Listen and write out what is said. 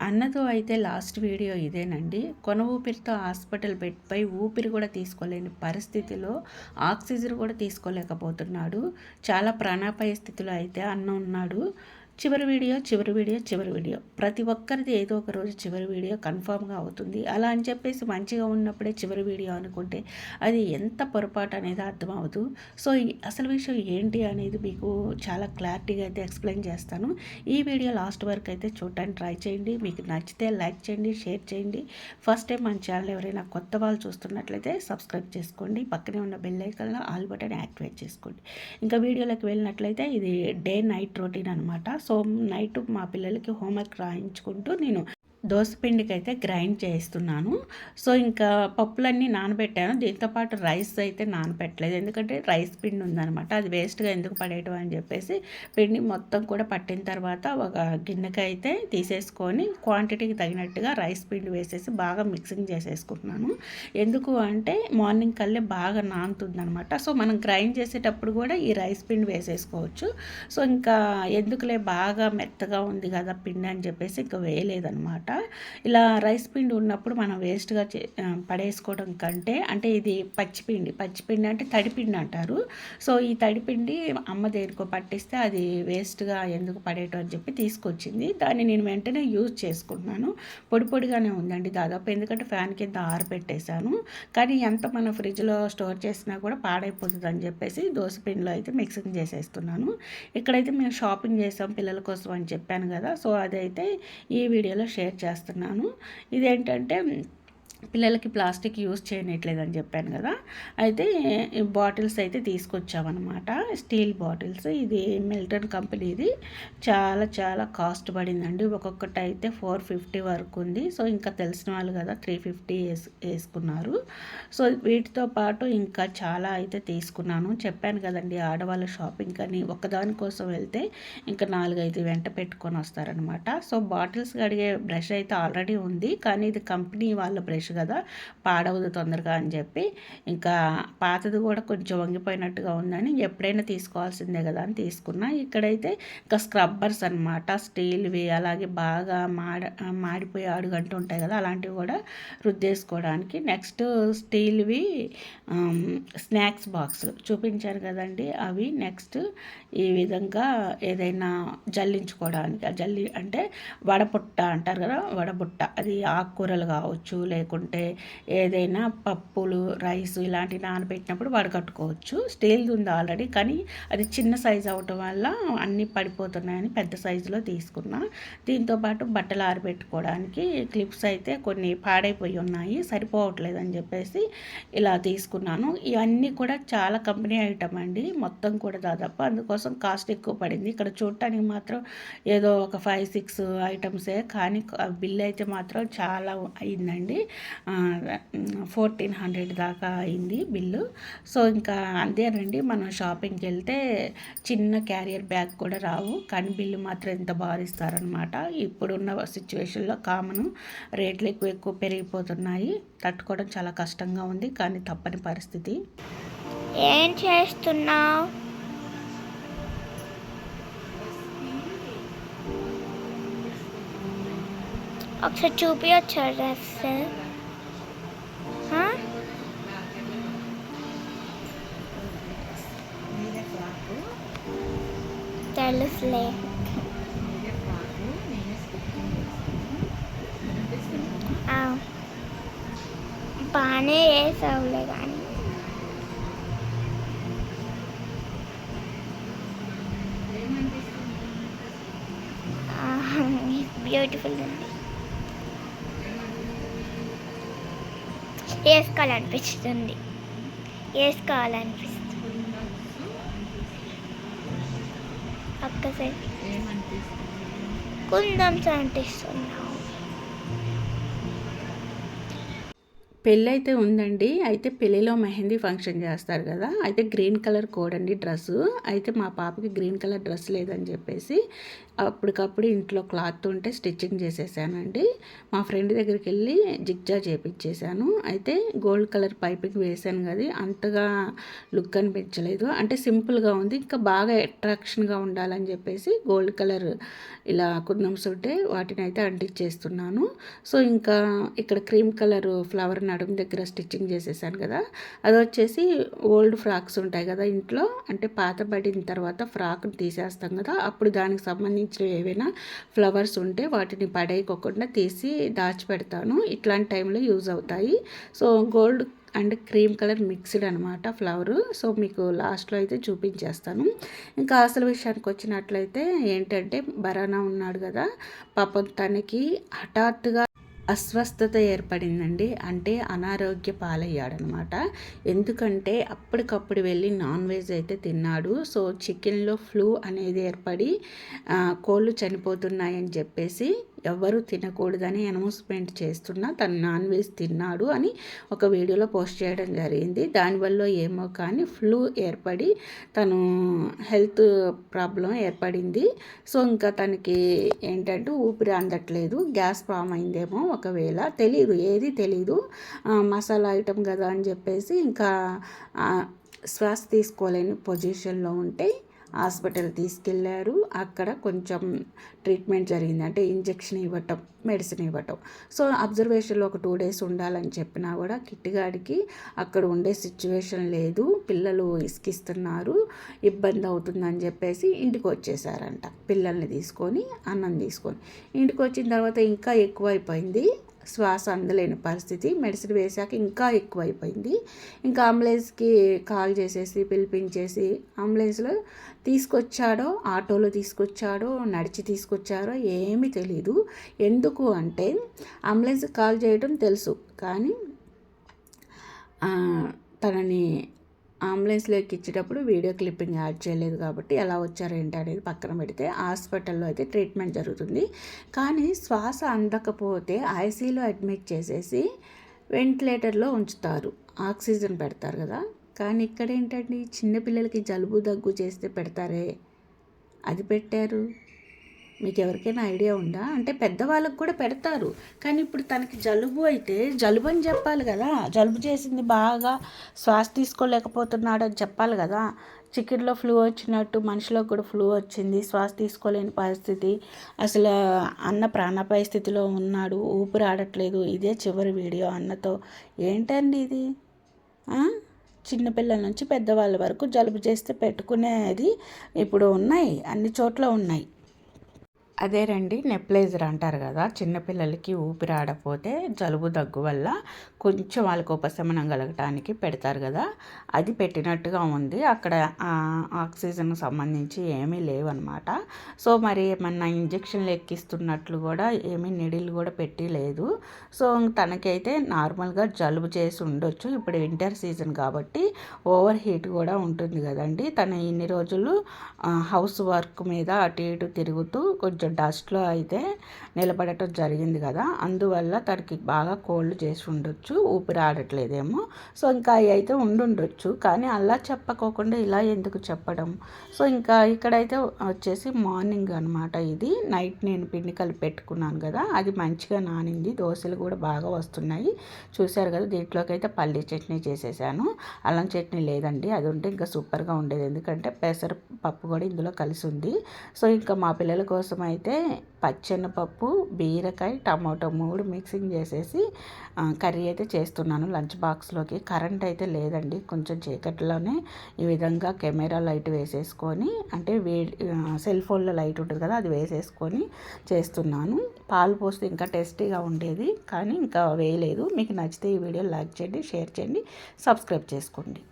అన్నతో అయితే last video ఇదేనండి. కొన ఊపిరితో హాస్పిటల్ బెడ్పై ఊపిరి కూడా తీసుకోలేని పరిస్థితిలో ఆక్సిజన్ కూడా తీసుకోలేకపోతున్నాడు. చాలా ప్రాణాపాయ స్థితిలో అయితే అన్న ఉన్నాడు. చివరి వీడియో చివరి వీడియో చివరి వీడియో. ప్రతి ఒక్కరిది ఏదో ఒక రోజు చివరి వీడియో కన్ఫామ్గా అవుతుంది. అలా అని చెప్పేసి మంచిగా ఉన్నప్పుడే చివరి వీడియో అనుకుంటే అది ఎంత పొరపాటు అనేది అర్థమవుతూ సో అసలు విషయం ఏంటి అనేది మీకు చాలా క్లారిటీగా అయితే ఎక్స్ప్లెయిన్ చేస్తాను. ఈ వీడియో లాస్ట్ వరకు అయితే చూడటానికి ట్రై చేయండి. మీకు నచ్చితే లైక్ చేయండి షేర్ చేయండి. ఫస్ట్ టైం మన ఛానల్ ఎవరైనా కొత్త వాళ్ళు చూస్తున్నట్లయితే సబ్స్క్రైబ్ చేసుకోండి. పక్కనే ఉన్న బెల్ ఐకన్లో ఆల్ బటన్ యాక్టివేట్ చేసుకోండి. ఇంకా వీడియోలోకి వెళ్ళినట్లయితే ఇది డే నైట్ రొటీన్ అనమాట సో నైట్ మా పిల్లలకి హోంవర్క్ రాయించుకుంటూ నేను దోసపిండికి అయితే గ్రైండ్ చేస్తున్నాను సో ఇంకా పప్పులన్నీ నానబెట్టాను. దీంతోపాటు రైస్ అయితే నానబెట్టలేదు ఎందుకంటే రైస్ పిండి ఉందనమాట అది వేస్ట్గా ఎందుకు పడేయటం అని చెప్పేసి పిండి మొత్తం కూడా పట్టిన తర్వాత ఒక గిన్నెకి అయితే తీసేసుకొని క్వాంటిటీకి తగినట్టుగా రైస్ పిండి వేసేసి బాగా మిక్సింగ్ చేసేసుకుంటున్నాను. ఎందుకు అంటే మార్నింగ్ కల్లే బాగా నానుతుంది అనమాట సో మనం గ్రైండ్ చేసేటప్పుడు కూడా ఈ రైస్ పిండి వేసేసుకోవచ్చు. సో ఇంకా ఎందుకులే బాగా మెత్తగా ఉంది కదా పిండి అని చెప్పేసి ఇంకా వేయలేదనమాట ఇలా రైస్ పిండి ఉన్నప్పుడు మనం వేస్ట్గా పడేసుకోవడం కంటే అంటే ఇది పచ్చిపిండి పచ్చిపిండి అంటే తడిపిండి అంటారు. సో ఈ తడిపిండి అమ్మ దేనికో పట్టిస్తే అది వేస్ట్గా ఎందుకు పడేయటం అని చెప్పి తీసుకొచ్చింది. దాన్ని నేను వెంటనే యూజ్ చేసుకుంటున్నాను. పొడి పొడిగానే ఉందండి దాదాపు ఎందుకంటే ఫ్యాన్ కింద ఆరబెట్టేశాను. కానీ ఎంత మన ఫ్రిడ్జ్లో స్టోర్ చేసినా కూడా పాడైపోతుంది అని చెప్పేసి పిండిలో అయితే మిక్సింగ్ చేసేస్తున్నాను. ఇక్కడైతే మేము షాపింగ్ చేసాం పిల్లల కోసం అని చెప్పాను కదా సో అదైతే ఈ వీడియోలో షేర్ చేస్తున్నాను. ఇదేంటంటే పిల్లలకి ప్లాస్టిక్ యూస్ చేయనట్లేదని చెప్పాను కదా. అయితే బాటిల్స్ అయితే తీసుకొచ్చామన్నమాట. Steel bottles. ఇది మిల్టన్ కంపెనీది. చాలా చాలా కాస్ట్ పడిందండి. ఒక్కొక్కటి అయితే ఫోర్ ఫిఫ్టీ వరకు ఉంది. సో ఇంకా తెలిసిన వాళ్ళు కదా త్రీ ఫిఫ్టీ వేసుకున్నారు. సో వీటితో పాటు ఇంకా చాలా అయితే తీసుకున్నాను. చెప్పాను కదండి ఆడవాళ్ళ షాపింగ్ అని ఒకదాని కోసం వెళ్తే ఇంకా నాలుగైదు వెంట పెట్టుకొని వస్తారనమాట సో బాటిల్స్ కడిగే బ్రష్ అయితే ఆల్రెడీ ఉంది. కానీ ఇది కంపెనీ వాళ్ళ బ్రష్ కదా పాడవదు తొందరగా అని చెప్పి. ఇంకా పాతది కూడా కొంచెం వంగిపోయినట్టుగా ఉందని ఎప్పుడైనా తీసుకోవాల్సిందే కదా అని తీసుకున్నా. ఇక్కడైతే ఇంకా స్క్రబ్బర్స్ అనమాట స్టీల్వి అలాగే బాగా మాడ మాడిపోయి అడుగంటూ ఉంటాయి కదా అలాంటివి కూడా రుద్దేసుకోవడానికి. నెక్స్ట్ స్టీల్వి స్నాక్స్ బాక్సులు చూపించారు కదండి. అవి నెక్స్ట్ ఈ విధంగా ఏదైనా జల్లించుకోవడానికి జల్లి అంటే వడపుట్ట అంటారు కదా వడబుట్ట. అది ఆకుకూరలు కావచ్చు లేకుండా లేకుంటే ఏదైనా పప్పులు రైస్ ఇలాంటివి నానబెట్టినప్పుడు వడగట్టుకోవచ్చు స్టీల్ది ఉంది ఆల్రెడీ కానీ అది చిన్న సైజు అవటం వల్ల అన్నీ పడిపోతున్నాయని పెద్ద సైజులో తీసుకున్నా. దీంతోపాటు బట్టలు ఆరబెట్టుకోవడానికి క్లిప్స్ అయితే కొన్ని పాడైపోయి ఉన్నాయి సరిపోవట్లేదు అని చెప్పేసి ఇలా తీసుకున్నాను. ఇవన్నీ కూడా చాలా కంపెనీ ఐటమ్ అండి మొత్తం కూడా దాదాపు. అందుకోసం కాస్ట్ ఎక్కువ పడింది. ఇక్కడ చూడటానికి మాత్రం ఏదో ఒక ఫైవ్ సిక్స్ ఐటమ్సే కానీ బిల్ అయితే మాత్రం చాలా అయిందండి. ఫోర్టీన్ హండ్రెడ్ దాకా అయింది బిల్లు. సో ఇంకా అంతేనండి మనం షాపింగ్కి వెళ్తే చిన్న క్యారియర్ బ్యాగ్ కూడా రావు. కానీ బిల్లు మాత్రం ఎంత భారిస్తారనమాట ఇప్పుడున్న సిచ్యువేషన్లో కామన్ రేట్లు ఎక్కువ ఎక్కువ పెరిగిపోతున్నాయి. తట్టుకోవడం చాలా కష్టంగా ఉంది కానీ తప్పని పరిస్థితి. ఏం చేస్తున్నావు? ఒకసారి చూపించచ్చు డ్రెస్ బాగానే వేసావులే కానీ. బ్యూటిఫుల్ ఉంది. వేసుకోవాలనిపిస్తుంది. వేసుకోవాలనిపిస్తుంది. ఒక్కసారి. కుందం అనిపిస్తున్నావు పెళ్ళి అయితే ఉందండి. అయితే పెళ్ళిలో మెహందీ ఫంక్షన్ చేస్తారు కదా. అయితే గ్రీన్ కలర్ కోడ్ అండి డ్రెస్సు. అయితే మా పాపకి గ్రీన్ కలర్ డ్రెస్ లేదని చెప్పేసి అప్పటికప్పుడు ఇంట్లో క్లాత్ ఉంటే స్టిచ్చింగ్ చేసేసానండి. మా ఫ్రెండ్ దగ్గరికి వెళ్ళి జిగ్జా చేపించేశాను. అయితే గోల్డ్ కలర్ పైపింగ్ వేసాను కదా అంతగా లుక్ అనిపించలేదు. అంటే సింపుల్గా ఉంది ఇంకా బాగా అట్రాక్షన్గా ఉండాలని చెప్పేసి గోల్డ్ కలర్ ఇలా కుందమ్స్ ఉంటే వాటిని అయితే అంటించేస్తున్నాను. సో ఇంకా ఇక్కడ క్రీమ్ కలర్ ఫ్లవర్ నడుము దగ్గర స్టిచ్చింగ్ చేసేసాను కదా అది వచ్చేసి ఓల్డ్ ఫ్రాక్స్ ఉంటాయి కదా ఇంట్లో. అంటే పాత పడిన తర్వాత ఫ్రాక్ తీసేస్తాం కదా అప్పుడు దానికి సంబంధించిన ఏవైనా ఫ్లవర్స్ ఉంటే వాటిని పడేయకోకుండా తీసి దాచిపెడతాను. ఇట్లాంటి టైంలో యూజ్ అవుతాయి. So gold and cream colour mixed అనమాట ఫ్లవర్. సో మీకు లాస్ట్లో అయితే చూపించేస్తాను. ఇంకా అసలు విషయానికి వచ్చినట్లయితే ఏంటంటే బరానా ఉన్నాడు కదా పాపం తనకి హఠాత్తుగా అస్వస్థత ఏర్పడిందండి. అంటే అనారోగ్య పాలయ్యాడనమాట. ఎందుకంటే అప్పటికప్పుడు వెళ్ళి నాన్ వెజ్ అయితే తిన్నాడు. సో చికెన్లో ఫ్లూ అనేది ఏర్పడి కోళ్ళు చనిపోతున్నాయని చెప్పేసి ఎవ్వరూ తినకూడదని అనౌన్స్మెంట్ చేస్తున్నా తను నాన్ వెజ్ తిన్నాడు అని ఒక వీడియోలో పోస్ట్ చేయడం జరిగింది. దానివల్ల ఏమో కానీ ఫ్లూ ఏర్పడి తను హెల్త్ ప్రాబ్లం ఏర్పడింది. సో ఇంకా తనకి ఏంటంటే ఊపిరి అందట్లేదు గ్యాస్ ఫామ్ అయిందేమో ఒకవేళ. తెలియదు ఏది తెలీదు. మసాలా ఐటమ్ కదా అని చెప్పేసి ఇంకా శ్వాస తీసుకోలేని పొజిషన్లో ఉంటే హాస్పిటల్ తీసుకెళ్ళారు అక్కడ కొంచెం ట్రీట్మెంట్ జరిగింది. అంటే ఇంజెక్షన్ ఇవ్వటం మెడిసిన్ ఇవ్వటం. సో అబ్జర్వేషన్లో ఒక టూ డేస్ ఉండాలని చెప్పినా కూడా కిట్టిగాడికి అక్కడ ఉండే సిచ్యువేషన్ లేదు. పిల్లలు ఇసుకిస్తున్నారు. ఇబ్బంది అవుతుందని చెప్పేసి ఇంటికి వచ్చేసారంట. పిల్లల్ని తీసుకొని అన్నం తీసుకొని. ఇంటికి వచ్చిన తర్వాత ఇంకా ఎక్కువైపోయింది. శ్వాస అందలేని పరిస్థితి. మెడిసిన్ వేశాక ఇంకా ఎక్కువైపోయింది. ఇంకా అంబులెన్స్కి కాల్ చేసేసి పిలిపించేసి అంబులెన్స్లో తీసుకొచ్చాడో ఆటోలో తీసుకొచ్చాడో నడిచి తీసుకొచ్చారో ఏమీ తెలీదు. ఎందుకు అంటే అంబులెన్స్ కాల్ చేయడం తెలుసు. కానీ తనని అంబులెన్స్లోకి ఇచ్చేటప్పుడు వీడియో క్లిప్పింగ్ యాడ్ చేయలేదు కాబట్టి ఎలా వచ్చారు ఏంటి అనేది పక్కన పెడితే హాస్పిటల్లో అయితే ట్రీట్మెంట్ జరుగుతుంది. కానీ శ్వాస అందకపోతే ఐసీలో అడ్మిట్ చేసేసి వెంటిలేటర్లో ఉంచుతారు. ఆక్సిజన్ పెడతారు కదా. కానీ ఇక్కడ ఏంటండి? చిన్నపిల్లలకి జలుబు దగ్గు చేస్తే పెడతారే? అది పెట్టారు. మీకు ఎవరికైనా ఐడియా ఉందా? అంటే పెద్దవాళ్ళకు కూడా పెడతారు. కానీ ఇప్పుడు తనకి జలుబు అయితే జలుబు అని చెప్పాలి కదా. జలుబు చేసింది బాగా శ్వాస తీసుకోలేకపోతున్నాడు అని చెప్పాలి కదా. చికెన్లో ఫ్లూ వచ్చినట్టు మనిషిలో కూడా ఫ్లూ వచ్చింది శ్వాస తీసుకోలేని పరిస్థితి. అసలు అన్న ప్రాణాపాయ స్థితిలో ఉన్నాడు ఊపిరి ఆడట్లేదు. ఇదే చివరి వీడియో అన్నతో. ఏంటండి ఇది? చిన్నపిల్లల నుంచి పెద్దవాళ్ళ వరకు జలుబు చేస్తే పెట్టుకునేది ఇప్పుడు ఉన్నాయి అన్ని చోట్ల ఉన్నాయి. అదే రండి నెప్లైజర్ అంటారు కదా. చిన్నపిల్లలకి ఊపిరి ఆడపోతే జలుబు దగ్గు వల్ల కొంచెం వాళ్ళకి ఉపశమనం కలగటానికి పెడతారు కదా. అది పెట్టినట్టుగా ఉంది. అక్కడ ఆక్సిజన్ సంబంధించి ఏమీ లేవన్నమాట. సో మరి ఏమన్నా ఇంజక్షన్లు ఎక్కిస్తున్నట్లు కూడా ఏమీ నిడిలు కూడా పెట్టి లేదు. సో తనకైతే నార్మల్గా జలుబు చేసి ఉండొచ్చు. ఇప్పుడు వింటర్ సీజన్ కాబట్టి ఓవర్ హీట్ కూడా ఉంటుంది కదండి. తను ఇన్ని రోజులు హౌస్ వర్క్ మీద అటు ఇటు తిరుగుతూ కొంచెం కొంచెం డస్ట్లో అయితే నిలబడటం జరిగింది కదా. అందువల్ల తనకి బాగా కోల్డ్ చేసి ఉండొచ్చు ఊపిరి ఆడట్లేదేమో. సో ఇంకా అవి అయితే ఉండుండొచ్చు. కానీ అలా చెప్పకోకుండా ఇలా ఎందుకు చెప్పడం? సో ఇంకా ఇక్కడైతే వచ్చేసి మార్నింగ్ అనమాట ఇది. నైట్ నేను పిండి కలిపి పెట్టుకున్నాను కదా. అది మంచిగా నానింది. దోశలు కూడా బాగా వస్తున్నాయి. చూశారు కదా దీంట్లోకి అయితే పల్లీ చట్నీ చేసేసాను. అల్లం చట్నీ లేదండి. అది ఉంటే ఇంకా సూపర్గా ఉండేది. ఎందుకంటే పెసర పప్పు కూడా ఇందులో కలిసి ఉంది. సో ఇంకా మా పిల్లల కోసం అయితే అయితే పచ్చెనపప్పు బీరకాయ టమాటో మూడు మిక్సింగ్ చేసేసి కర్రీ అయితే చేస్తున్నాను లంచ్ బాక్స్లోకి. కరెంట్ అయితే లేదండి. కొంచెం చీకట్లోనే ఈ విధంగా కెమెరా లైట్ వేసేసుకొని అంటే వే సెల్ ఫోన్లో లైట్ ఉంటుంది కదా అది వేసేసుకొని చేస్తున్నాను. పాలు పోస్తే ఇంకా టేస్టీగా ఉండేది కానీ ఇంకా వేయలేదు. మీకు నచ్చితే ఈ వీడియో లైక్ చేయండి షేర్ చేయండి సబ్స్క్రైబ్ చేసుకోండి.